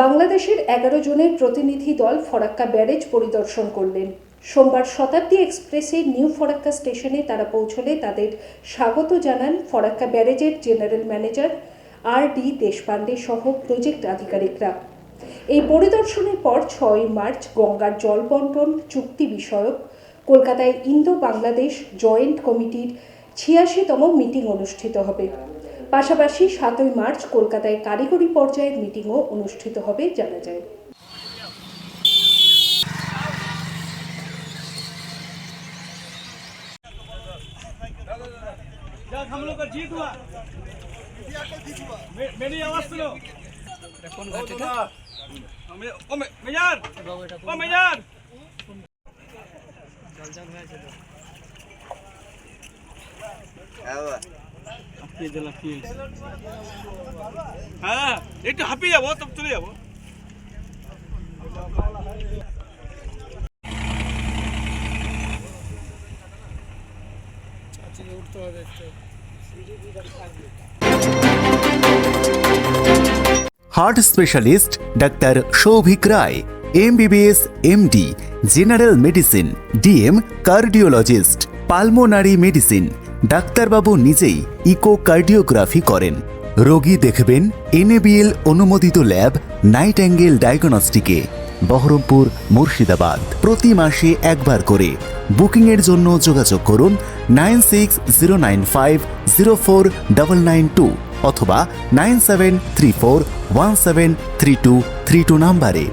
বাংলাদেশের এগারো জনের প্রতিনিধি দল ফরাক্কা ব্যারেজ পরিদর্শন করলেন। সোমবার শতাব্দী এক্সপ্রেসে নিউ ফরাক্কা স্টেশনে তারা পৌঁছলে তাদের স্বাগত জানান Farakka ব্যারেজের general manager R D Deshpande সহ প্রজেক্ট আধিকারিকরা। এই পরিদর্শনের পর ছয় মার্চ গঙ্গার জল বন্টন চুক্তি বিষয়ক কলকাতায় ইন্দো বাংলাদেশ জয়েন্ট কমিটির ছিয়াশিতম মিটিং অনুষ্ঠিত হবে। পাশাপাশি সাতই মার্চ কলকাতায় কারিগরি পর্যায়ের মিটিংও অনুষ্ঠিত হবে জানা যায় जब हम लोग का जीत हुआ मे, मेरी आवाज सुनो ओ दादा, ओ मे- ओ मे- লাফিয়ে হ্যাঁ, একটু হাঁপিয়ে যাব তবে চলে যাব। Heart specialist doctor Souvik Roy MBBS MD general medicine DM cardiologist pulmonary medicine ডাক্তারবাবু নিজেই ইকোকার্ডিওগ্রাফি করেন। রোগী দেখবেন এনএবিএল অনুমোদিত ল্যাব নাইট অ্যাঙ্গেল ডায়াগনস্টিকে, বহরমপুর মুর্শিদাবাদ। প্রতি মাসে একবার করে। বুকিংয়ের জন্য যোগাযোগ করুন nine six zero nine five zero four double nine two অথবা nine seven three four one seven three two three two নাম্বারে।